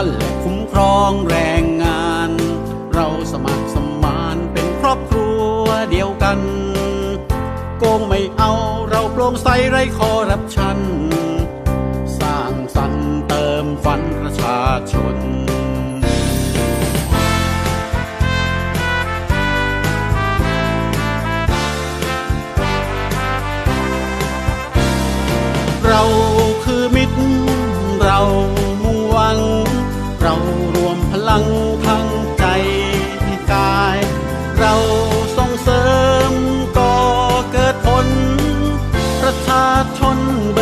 านและคุ้มครองแรงงาน เราสมัครสมานเป็นครอบครัวเดียวกัน โกงไม่เอาเราโปร่งใสไร้คอรับชัน ทนบ